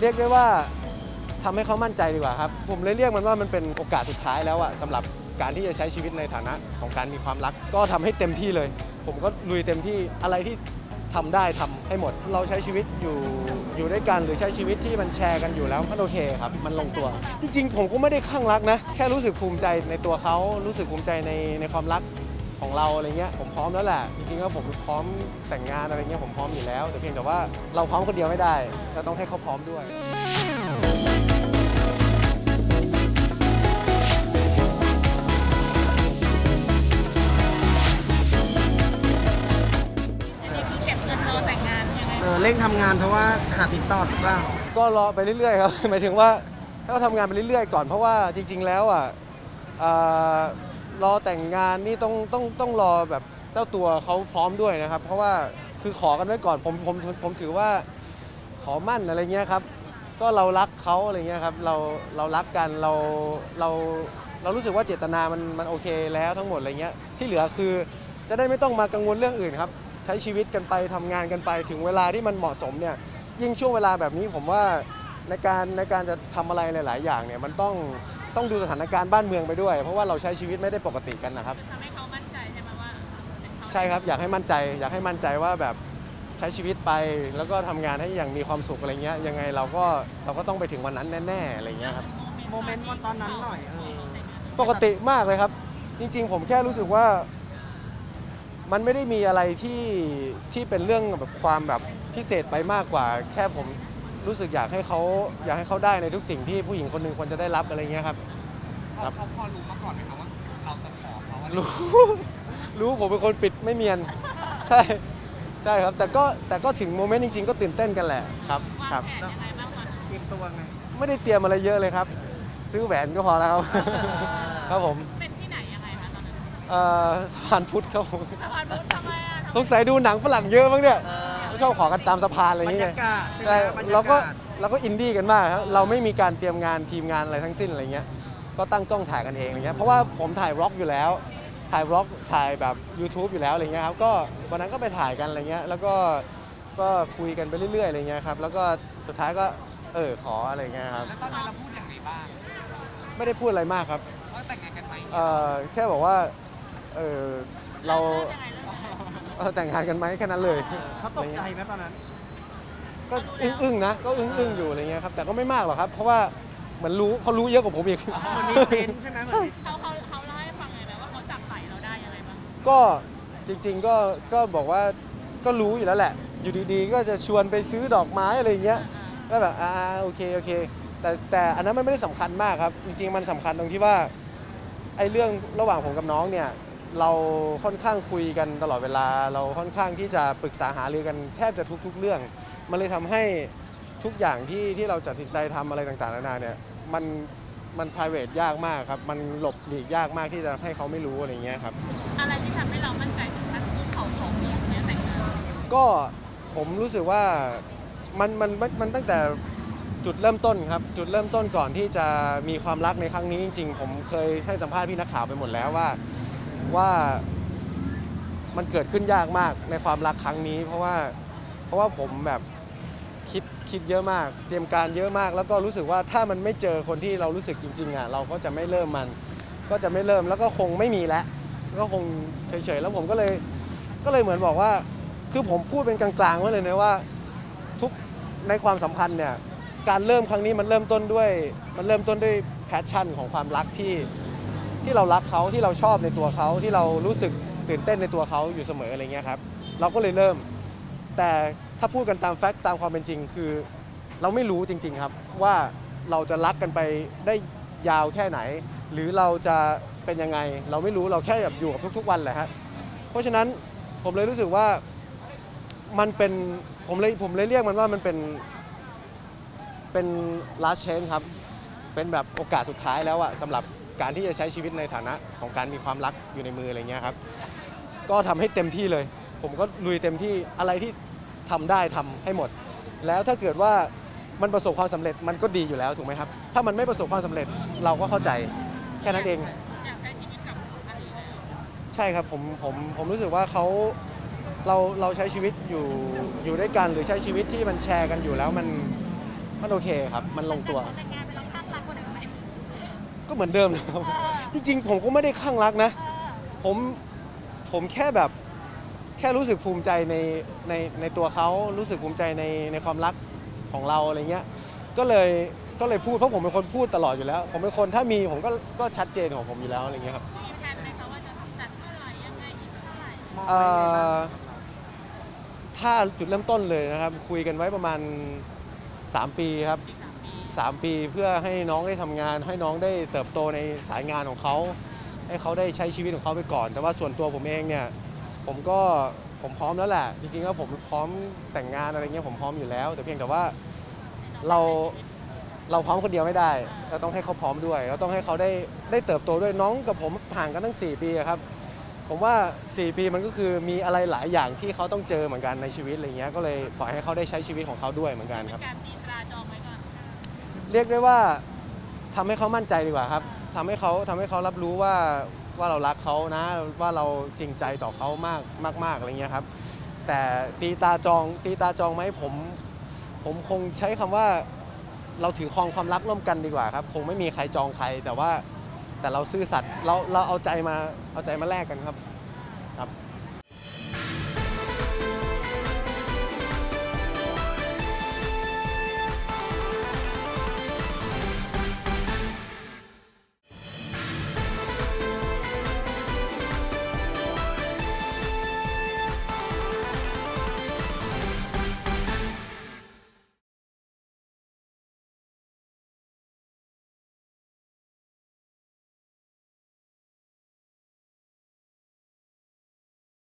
เรียกได้ว่าทำให้เขามั่นใจดีกว่าครับ ผมเลยเรียกมันว่ามันเป็นโอกาสสุดท้ายแล้วอะสำหรับการที่จะใช้ชีวิตในฐานะของการมีความรัก ก็ทำให้เต็มที่เลย ผมก็ลุยเต็มที่อะไรที่ทำได้ทำให้หมด เราใช้ชีวิตอยู่อยู่ด้วยกันหรือใช้ชีวิตที่มันแชร์กันอยู่แล้วมันโอเคครับ มันลงตัว จริงๆ ผมก็ไม่ได้ข้างรักนะ แค่รู้สึกภูมิใจในตัวเขารู้สึกภูมิใจในในความรัก ของเราอะไรเงี้ยผมพร้อมแล้วแหละจริงๆแล้วผมพร้อมแต่งงานอะไรเงี้ยผมพร้อมอยู่แล้ว แต่เพียงแต่ว่าเราพร้อมคนเดียวไม่ได้เราต้องให้เขาพร้อมด้วย อันนี้คือเก็บเงินรอแต่งงานยังไงเออเร่งทำงานเพราะว่าหาสินสอดหรือเปล่าก็รอไปเรื่อยๆครับ หมายถึงว่าก็ทำงานไปเรื่อยๆก่อนเพราะว่าจริง ๆ แล้วอะเอ่อ รอแต่งงานนี่ต้องต้องต้องรอแบบเจ้าตัวเขาพร้อมด้วยนะครับ เพราะว่าคือขอกันไว้ก่อนผมผมผมถือว่าขอมั่นอะไรเงี้ยครับ ก็เรารักเขาอะไรเงี้ยครับเราเรารักกันเราเราเรารู้สึกว่าเจตนามันมันโอเคแล้วทั้งหมดอะไรเงี้ยที่เหลือคือจะได้ไม่ต้องมากังวลเรื่องอื่นครับ ใช้ชีวิตกันไปทำงานกันไปถึงเวลาที่มันเหมาะสมเนี่ยยิ่งช่วงเวลาแบบนี้ผมว่าในการในการจะทำอะไรหลาย ๆ อย่างเนี่ยมันต้อง ต้องดูสถานการณ์บ้านเมืองไปด้วย เพราะว่าเราใช้ชีวิตไม่ได้ปกติกันนะครับ ทำให้เขามั่นใจใช่ไหมว่าเป็นเขาใช่ครับอยากให้มั่นใจ อยากให้มั่นใจว่าแบบใช้ชีวิตไปแล้วก็ทำงานให้อย่างมีความสุขอะไรเงี้ยยังไงเราก็เราก็ต้องไปถึงวันนั้นแน่ๆอะไรเงี้ยครับ โมเมนต์วันตอนนั้นหน่อยเออ ปกติมากเลยครับ จริงๆ ผมแค่รู้สึกว่า มันไม่ได้มีอะไรที่ที่เป็นเรื่องแบบความแบบพิเศษไปมากกว่า แค่ผม รู้สึกอยากให้เขาอยากให้เขาได้ในทุกสิ่งที่ผู้หญิงคนหนึ่งควรจะได้รับอะไรเงี้ยครับ ครับเขาพอรู้มาก่อนไหมคะว่าเราจะขอเขาอะไรรู้ รู้ผมเป็นคนปิดไม่เมียน ใช่ใช่ครับ แต่ก็แต่ก็ถึงโมเมนต์จริง ๆ ก็ตื่นเต้นกันแหละครับวางครับ แผนยังไงบ้างตอนนั้นเตรียมตัวไงไม่ได้เตรียมอะไรเยอะเลยครับ ซื้อแหวนก็พอแล้วครับ ครับผมเป็นที่ไหนยังไงคะตอนนั้นเอ่อสะพานพุทธครับผมสะพานพุทธทำไมอะทำสไมงสัยดูหนังฝรั่งเยอะมั้งเนี่ย เออ ชอบขอกันตามสะพานอะไรอบรย่างรเงี้ยายกาศใช่ไหมใช่บรรยาเราก็กาศเราก็อินดี้กันมากครับเราไม่มีการเตรียมงานทีมงานอะไรทั้งสิ้นอะไรเงี้ยก็ตั้งกล้องถ่ายกันเองอะไรเงี้ยเพราะว่าผมถ่ายร็อกอยู่แล้ว ถ่ายร็อกถ่ายแบบ YouTube อยู่แล้วอะไรเงี้ยครับก็วันนั้นก็ไปถ่ายกันอะไรเงี้ยแล้วก็ก็คุยกันไปเรื่อยๆอะไรเงี้ยครับแล้วก็สุดท้ายก็เออขออะไรเงี้ยครับแล้วตอนนั้นเราพูดอย่างไรบ้างไม่ได้พูดอะไรมากครับ ว่าแต่งงานกันไหมเอ่อแค่บอกว่าเออเรา เริ่มยังไงเริ่มยังไงเออแต่งงานกันไหมแค่นั้นเลยเขาตกใจไหมตอนนั้น ก็อึ้งๆนะก็อึ้งๆอยู่อะไรเงี้ยครับแต่ก็ไม่มากหรอกครับ เพราะว่าเหมือนรู้เขารู้เยอะกว่าผมอีกมันมีเซนส์ใช่ไหมเหมือนมีเขาเขาเขาเล่าให้ฟังไงแบบว่าเขาจับไหลเราได้ยังไงบ้างก็จริง ๆก็ก็บอกว่าก็รู้อยู่แล้วแหละ อยู่ดีๆ ก็จะชวนไปซื้อดอกไม้อะไรอย่างเงี้ยก็แบบอ่าโอเคโอเค แต่แต่อันนั้นมันไม่ได้สำคัญมากครับ จริงๆมันสำคัญตรงที่ว่าไอ้เรื่องระหว่างผมกับน้องเนี่ย เราค่อนข้างคุยกันตลอดเวลา เราค่อนข้างที่จะปรึกษาหารือกันแทบจะทุก ๆ เรื่อง มันเลยทำให้ทุกอย่างที่ที่เราตัดสินใจทำอะไรต่างๆนานาเนี่ยมันมัน private ยากมากครับ มันหลบหลีกยากมากที่จะให้เขาไม่รู้อะไรอย่างเงี้ยครับ อะไรที่ทำให้เรามั่นใจถึงขั้นคุกเข่าขอเมียเนี่ยแต่งงานก็ผมรู้สึกว่ามันมันมันมันตั้งแต่จุดเริ่มต้นครับ จุดเริ่มต้นก่อนที่จะมีความรักในครั้งนี้จริง ๆ ผมเคยให้สัมภาษณ์พี่นักข่าวไปหมดแล้วว่า ว่ามันเกิดขึ้นยากมากในความรักครั้งนี้ เพราะว่าเพราะว่าผมแบบคิดคิดเยอะมาก เตรียมการเยอะมาก แล้วก็รู้สึกว่าถ้ามันไม่เจอคนที่เรารู้สึกจริงๆอะเราก็จะไม่เริ่มมัน ก็จะไม่เริ่มแล้วก็คงไม่มีแล้วก็คงเฉยๆแล้วผมก็เลยก็เลยเหมือนบอกว่า คือผมพูดเป็นกลางๆไว้เลยนะว่าทุกในความสัมพันธ์เนี่ยการเริ่มครั้งนี้มันเริ่มต้นด้วย มันเริ่มต้นด้วยแพชชั่นของความรักที่ ที่เรารักเขาที่เราชอบในตัวเขาที่เรารู้สึกตื่นเต้นในตัวเขาอยู่เสมออะไรเงี้ยครับเราก็เลยเริ่ม แต่ถ้าพูดกันตามแฟกต์ตามความเป็นจริง คือเราไม่รู้จริง ๆครับว่าเราจะรักกันไปได้ยาวแค่ไหน หรือเราจะเป็นยังไง เราไม่รู้เราแค่แบบอยู่กับทุก ๆ วันแหละครับเพราะฉะนั้นผมเลยรู้สึกว่ามันเป็นผมเลยผมเลยเรียกมันว่ามันเป็นเป็น last chance ครับ เป็นแบบโอกาสสุดท้ายแล้วอะสำหรับ การที่จะใช้ชีวิตในฐานะของการมีความรักอยู่ในมืออะไรเงี้ยครับ ก็ทำให้เต็มที่เลย ผมก็ลุยเต็มที่อะไรที่ทำได้ทำให้หมด แล้วถ้าเกิดว่ามันประสบความสำเร็จมันก็ดีอยู่แล้วถูกไหมครับ ถ้ามันไม่ประสบความสำเร็จเราก็เข้าใจแค่นั้นเองอยากใช้ชีวิตกับอดีตเลยใช่ครับผมผมผมรู้สึกว่าเขาเราเราใช้ชีวิตอยู่อยู่ด้วยกันหรือใช้ชีวิตที่มันแชร์กันอยู่แล้วมันมันโอเคครับ มันลงตัว ก็เหมือนเดิมนะครับเออจริง ๆ ผมก็ไม่ได้ข้างรักนะเออผมผมแค่แบบแค่รู้สึกภูมิใจในในในตัวเขารู้สึกภูมิใจในในความรักของเราอะไรเงี้ย ก็เลยก็เลยพูดเพราะผมเป็นคนพูดตลอดอยู่แล้ว ผมเป็นคนถ้ามีผมก็ก็ชัดเจนของผมอยู่แล้วอะไรเงี้ยครับมีแผนไหมคะว่าจะจัดเมื่อไหร่ยังไงอีกเท่าไหร่มองเอ่ไว้ยังไงบ้างอถ้าจุดเริ่มต้นเลยนะครับ คุยกันไว้ประมาณ 3 ปีครับ 3 ปีเพื่อให้น้องได้ทำงาน ให้น้องได้เติบโตในสายงานของเขา ให้เขาได้ใช้ชีวิตของเขาไปก่อน แต่ว่าส่วนตัวผมเองเนี่ยผมก็ผมพร้อมแล้วแหละ จริงๆแล้วผมพร้อมแต่งงานอะไรเงี้ยผมพร้อมอยู่แล้ว แต่เพียงแต่ว่าเราเราพร้อมคนเดียวไม่ได้ เราต้องให้เขาพร้อมด้วย เราต้องให้เขาได้ได้เติบโตด้วยน้องกับผมห่างกันตั้ง 4 ปีครับ ผมว่า 4 ปีมันก็คือมีอะไรหลายอย่างที่เขาต้องเจอเหมือนกันในชีวิตอะไรเงี้ยก็เลยปล่อยให้เขาได้ใช้ชีวิตของเขาด้วยเหมือนกันครับ เรียกได้ว่าทำให้เขามั่นใจดีกว่าครับทำให้เขาทำให้เขารับรู้ว่าว่าเรารักเขานะ ว่าเราจริงใจต่อเขามากมากมากอะไรเงี้ยครับ แต่ตีตาจองตีตาจองไหมผม ผมคงใช้คำว่าเราถือครองความรักร่วมกันดีกว่าครับ คงไม่มีใครจองใครแต่ว่าแต่เราซื่อสัตย์เราเราเอาใจมาเอาใจมาแลกกันครับ